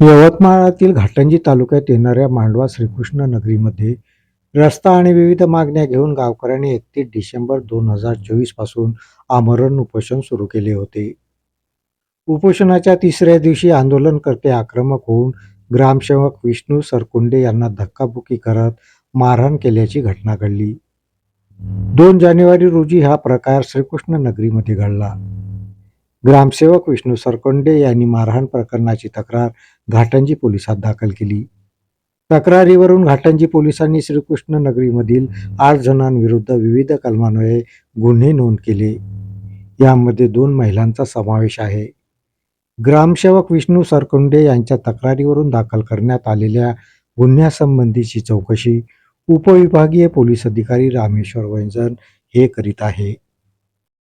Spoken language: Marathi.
यवतमाळातील घाटंजी तालुक्यात येणाऱ्या मांडवा श्रीकृष्ण नगरीमध्ये रस्ता आणि विविध मागण्या घेऊन गावकऱ्यांनी एकतीस डिसेंबर दोन हजार चोवीसपासून आमरण उपोषण सुरू केले होते. उपोषणाच्या तिसऱ्या दिवशी आंदोलनकर्ते आक्रमक होऊन ग्रामसेवक विष्णू सरकुंडे यांना धक्काबुक्की करत मारहाण केल्याची घटना घडली. दोन जानेवारी रोजी हा प्रकार श्रीकृष्ण नगरीमध्ये घडला. ग्रामसेवक विष्णू सरकोंडे यांनी मारहाण प्रकरणाची तक्रार घाटंजी पोलिसात दाखल केली. तक्रारीवरून घाटंजी पोलिसांनी श्रीकृष्ण नगरीमधील आठ जणांविरुद्ध विविध कलमान्वये गुन्हे नोंद केले. यामध्ये दोन महिलांचा समावेश आहे. ग्रामसेवक विष्णू सरकुंडे यांच्या तक्रारीवरून दाखल करण्यात आलेल्या गुन्ह्यासंबंधीची चौकशी उपविभागीय पोलीस अधिकारी रामेश्वर वैंजन हे करीत आहे.